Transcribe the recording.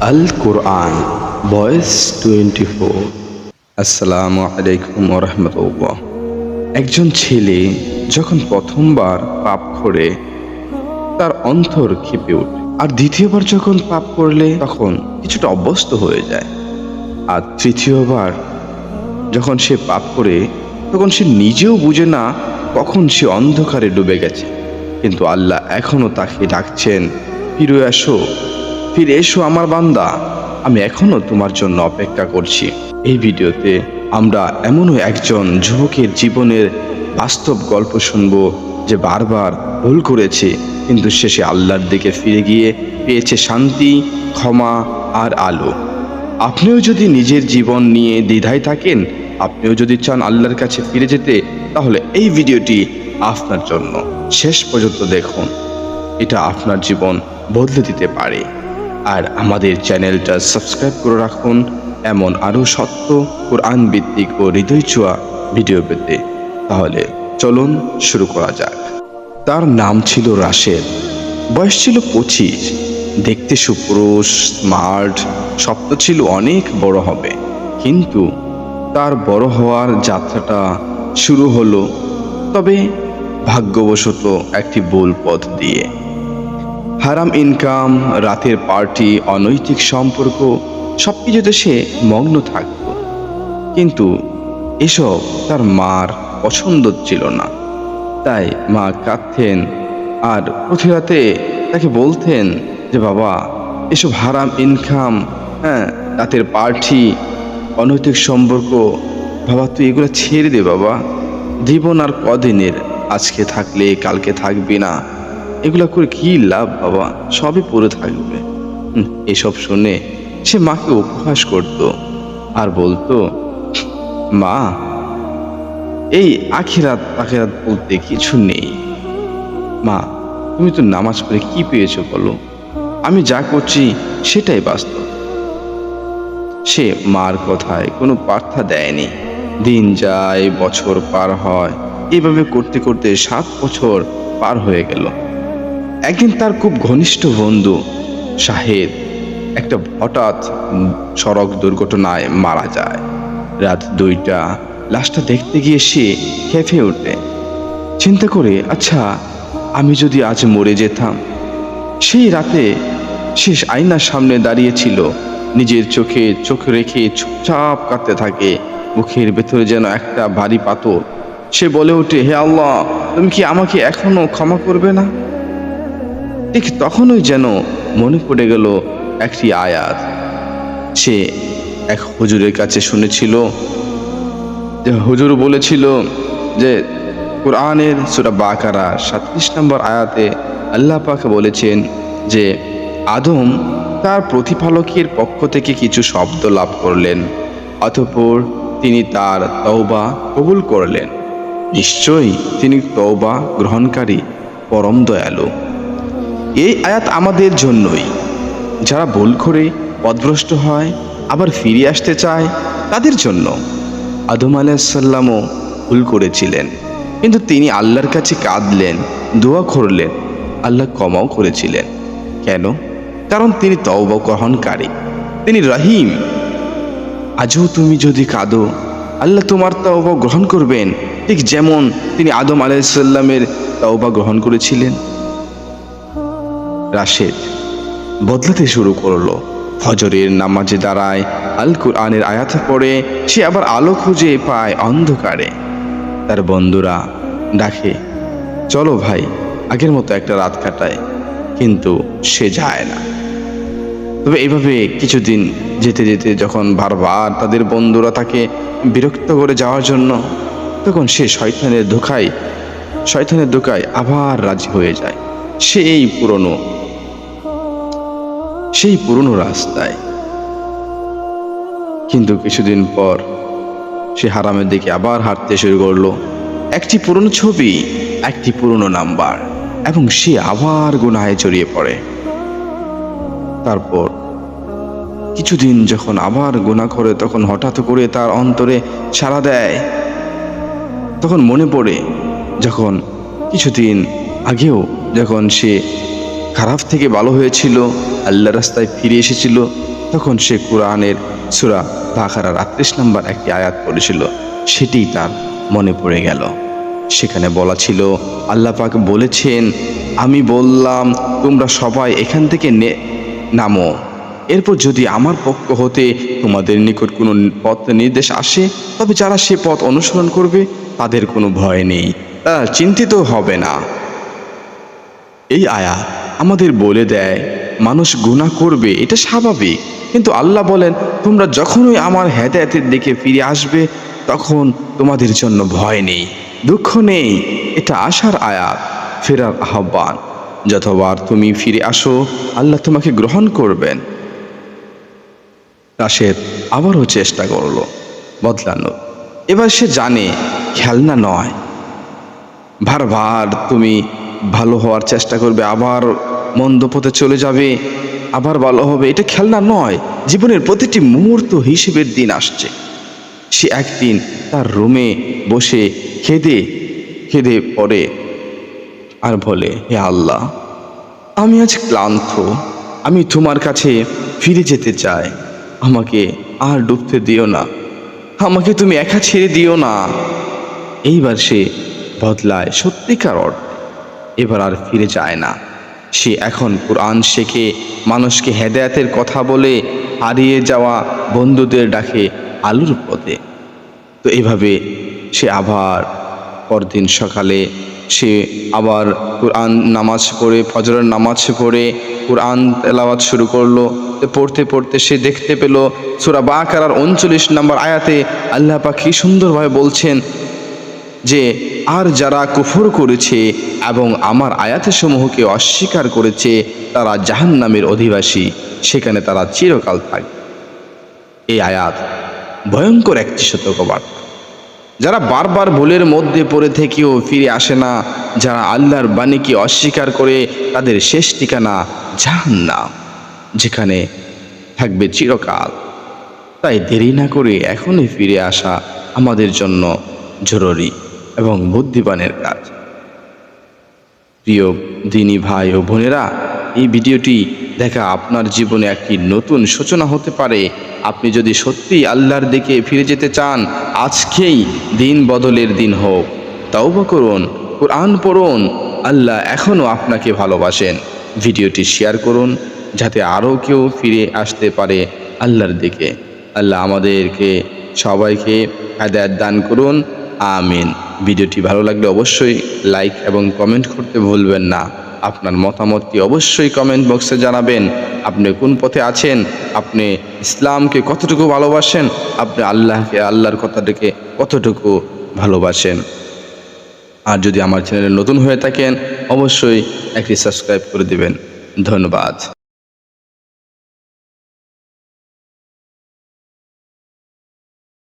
আল কোরআন বয়েস twenty four. আসসালামু আলাইকুম রহমতুল্লাহ। একজন ছেলে যখন প্রথমবার পাপ করে, তার অন্তর ক্ষেপে ওঠে। আর দ্বিতীয়বার যখন পাপ করলে, তখন কিছুটা অভ্যস্ত হয়ে যায়। আর তৃতীয়বার যখন সে পাপ করে, তখন সে নিজেও বুঝে না কখন সে অন্ধকারে ডুবে গেছে। কিন্তু আল্লাহ এখনও তাকে ডাকছেন, ফিরে এসো। ফিরে এসো আমার বান্দা। আমি এখনও তোমার জন্য অপেক্ষা করছি। এই ভিডিওতে আমরা এমনও একজন যুবকের জীবনের বাস্তব গল্প শুনব যে বারবার ভুল করেছে, কিন্তু শেষে আল্লাহর দিকে ফিরে গিয়ে পেয়েছে শান্তি, ক্ষমা আর আলো। আপনিও যদি নিজের জীবন নিয়ে দ্বিধায় থাকেন, আপনিও যদি চান আল্লাহর কাছে ফিরে যেতে, তাহলে এই ভিডিওটি আপনার জন্য। শেষ পর্যন্ত দেখুন। এটা আপনার জীবন বদলে দিতে পারে। আর আমাদের চ্যানেলটা সাবস্ক্রাইব করে রাখুন এমন আরও সত্য কোরআন ভিত্তিক ও হৃদয় ছোঁয়া ভিডিও পেতে। তাহলে চলুন শুরু করা যাক। তার নাম ছিল রাশেদ। বয়স ছিল পঁচিশ। দেখতে সুপুরুষ, স্মার্ট স্বপ্ন ছিল অনেক বড় হবে। কিন্তু তার বড় হওয়ার যাত্রাটা শুরু হলো তবে ভাগ্যবশত একটি ভুল পথ দিয়ে। হারাম ইনকাম রাতের পার্টি অনৈতিক সম্পর্ক সব কিছুতে সে মগ্ন থাকত। কিন্তু এসব তার মার পছন্দ ছিল না। তাই মা কাঁদতেন আর প্রতি রাতে তাকে বলতেন যে, বাবা, এসব হারাম ইনকাম হ্যাঁ রাতের পার্টি অনৈতিক সম্পর্ক, বাবা, তুই এগুলো ছেড়ে দে, বাবা। জীবন আর কদিনের, আজকে থাকলে কালকে থাকবি না। এগুলো করে কি লাভ, বাবা? সবই পড়ে থাকবে। এসব শুনে সে মাকে উপহাস করত আর বলতো, মা, এই আখিরাত আখিরাত বলতে কিছু নেই। মা, তুমি তো নামাজ পড়ে কি পেয়েছ বলো? আমি যা করছি সেটাই বাস্তব। সে মার কথায় কোনো পার্থা দেয়নি। দিন যায়, বছর পার হয়। এভাবে করতে করতে সাত বছর পার হয়ে গেল। একদিন তার খুব ঘনিষ্ঠ বন্ধু শাহেদ একটা হঠাৎ সড়ক দুর্ঘটনায় মারা যায়। রাত দুইটা, লাশটা দেখতে গিয়ে সে খেপে ওঠে। চিন্তা করে আচ্ছা আমি যদি আজ মরে যেতাম? সেই রাতে শেষ আয়নার সামনে দাঁড়িয়েছিল নিজের চোখে চোখ রেখে চুপচাপ কাঁদতে থাকে। মুখের ভেতরে যেন একটা ভারী পাথর। সে বলে ওঠে, হে আল্লাহ, তুমি কি আমাকে এখনও ক্ষমা করবে না? ঠিক তখনই যেন মনে পড়ে গেল একটি আয়াত। সে এক হুজুরের কাছে শুনেছিল, যে হুজুর বলেছিল যে কোরআনের সুরা বাকারা সাতত্রিশ নম্বর আয়াতে আল্লাহ পাক বলেছেন যে আদম তার প্রতিপালকের পক্ষ থেকে কিছু শব্দ লাভ করলেন, অতঃপর তিনি তার তওবা কবুল করলেন। নিশ্চয়ই তিনি তওবা গ্রহণকারী, পরম দয়ালু। এই আয়াত আমাদের জন্যই। যারা ভুল করে পদভ্রষ্ট হয়, আবার ফিরে আসতে চায়, তাদের জন্য। আদম আলাইসাল্লামও ভুল করেছিলেন। কিন্তু তিনি আল্লাহর কাছে কাঁদলেন, দোয়া করলেন, আল্লাহ ক্ষমাও করেছিলেন। কেন? কারণ তিনি তওবা গ্রহণকারী, তিনি রহিম। আজও তুমি যদি কাঁদো, আল্লাহ তোমার তওবা গ্রহণ করবেন, ঠিক যেমন তিনি আদম আলাইসাল্লামের তওবা গ্রহণ করেছিলেন। রাশেদ বদলাতে শুরু করল। হজরের নামাজে দাঁড়ায় আল কুরআনের আয়াত পড়ে, সে আবার আলো খুঁজে পায় অন্ধকারে। তার বন্ধুরা ডাকে, চলো ভাই, আগের মতো একটা রাত কাটায় কিন্তু সে যায় না। তবে এভাবে কিছুদিন যেতে যেতে যখন বারবার তাদের বন্ধুরা তাকে বিরক্ত করে যাওয়ার জন্য, তখন সে শয়তানের ধোকায় শয়তানের ধোকায় আবার রাজি হয়ে যায়। সেই পুরনো সেই পুরনো রাস্তায়। কিন্তু কিছুদিন পর সে হারামের দিকে আবার হাঁটতে শুরু করল। একটি পুরনো ছবি, একটি পুরনো নাম্বার এবং সে আবার গুনাহে জড়িয়ে পড়ে। তারপর কিছুদিন যখন আবার গুণা করে তখন হঠাৎ করে তার অন্তরে সাড়া দেয়। তখন মনে পড়ে যখন কিছুদিন আগেও যখন সে খারাপ থেকে ভালো হয়েছিল আল্লাহ রাস্তায় ফিরে এসেছিল, তখন সে কোরআনের সুরা বাখারার আটত্রিশ নম্বর একটি আয়াত পড়েছিল সেটিই তার মনে পড়ে গেল। সেখানে বলা ছিল, আল্লাহ পাক বলেছেন, আমি বললাম, তোমরা সবাই এখান থেকে নে, নামো। এরপর যদি আমার পক্ষ হতে তোমাদের নিকট কোনো পথ নির্দেশ আসে, তবে যারা সে পথ অনুসরণ করবে, তাদের কোনো ভয় নেই, তারা চিন্তিত হবে না। এই আয়া আমাদের বলে দেয়, মানুষ গুনাহ করবে, এটা স্বাভাবিক। কিন্তু আল্লাহ বলেন, তোমরা যখনই আমার হেদায়তের দিকে ফিরে আসবে, তখন তোমাদের জন্য ভয় নেই, দুঃখ নেই। এটা আশার আয়াত, ফেরার আহ্বান। যতবার তুমি ফিরে আসো, আল্লাহ তোমাকে গ্রহণ করবেন। রাশেদ আবারও চেষ্টা করল বদলানো এবার সে জানে, খেলনা নয়। ভার ভার তুমি ভালো হওয়ার চেষ্টা করবে, আবার মন্দ পথে চলে যাবে, আবার ভালো হবে। এটা খেলনা নয়, জীবনের প্রতিটি মুহূর্ত হিসেবের দিন আসছে। সে একদিন তার রুমে বসে খেদে খেদে পড়ে আর বলে, হে আল্লাহ, আমি আজ ক্লান্ত। আমি তোমার কাছে ফিরে যেতে চাই। আমাকে আর ডুবতে দিও না। আমাকে তুমি একা ছেড়ে দিও না। এইবার সে বদলায় সত্যিকার অর্থে। এবার আর ফিরে যায় না। সে এখন কোরআন শেখে, মানুষকে হেদায়াতের কথা বলে, হারিয়ে যাওয়া বন্ধুদের ডাকে আলুর পথে। তো এভাবে সে আবার পরদিন সকালে সে আবার কোরআন নামাজ পড়ে, ফজরের নামাজ পড়ে, কোরআন তেলাওয়াত শুরু করল। পড়তে পড়তে সে দেখতে পেল, সুরা বাকার উনচল্লিশ নম্বর আয়াতে আল্লাহ পাখি সুন্দরভাবে বলছেন যে আর যারা কুফর করেছে এবং আমার আয়াতসমূহকে অস্বীকার করেছে, তারা জাহান্নামের অধিবাসী, সেখানে তারা চিরকাল থাকবে। এই আয়াত ভয়ঙ্কর একটি সতর্কবার্তা যারা বারবার ভুলের মধ্যে পড়ে থেকেও ফিরে আসে না, যারা আল্লাহর বাণীকে অস্বীকার করে, তাদের শেষ ঠিকানা জাহান্নাম, যেখানে থাকবে চিরকাল। তাই দেরি না করে এখনই ফিরে আসা আমাদের জন্য জরুরি। এবং বুদ্ধিমানের কাজ। প্রিয় দিনী ভাই ও বোনেরা, এই ভিডিওটি দেখা আপনার জীবনে একটি নতুন সূচনা হতে পারে। আপনি যদি সত্যি আল্লাহর দিকে ফিরে যেতে চান, আজকেই দিন বদলের দিন হোক। তাওবা করুন, কোরআন পড়ুন, আল্লাহ এখনও আপনাকে ভালোবাসেন। ভিডিওটি শেয়ার করুন, যাতে আরও কেউ ফিরে আসতে পারে আল্লাহর দিকে। আল্লাহ আমাদেরকে সবাইকে হেদায়ত দান করুন। আমিন। ভিডিওটি ভালো লাগলে অবশ্যই লাইক এবং কমেন্ট করতে ভুলবেন না। আপনার মতামতটি অবশ্যই কমেন্ট বক্সে জানাবেন। আপনি কোন পথে আছেন? আপনি ইসলামকে কতটুকু ভালোবাসেন? আপনি আল্লাহকে, আল্লাহর কথাটাকে কতটুকু ভালোবাসেন? আর যদি আমার চ্যানেলে নতুন হয়ে থাকেন, অবশ্যই একটি সাবস্ক্রাইব করে দিবেন। ধন্যবাদ।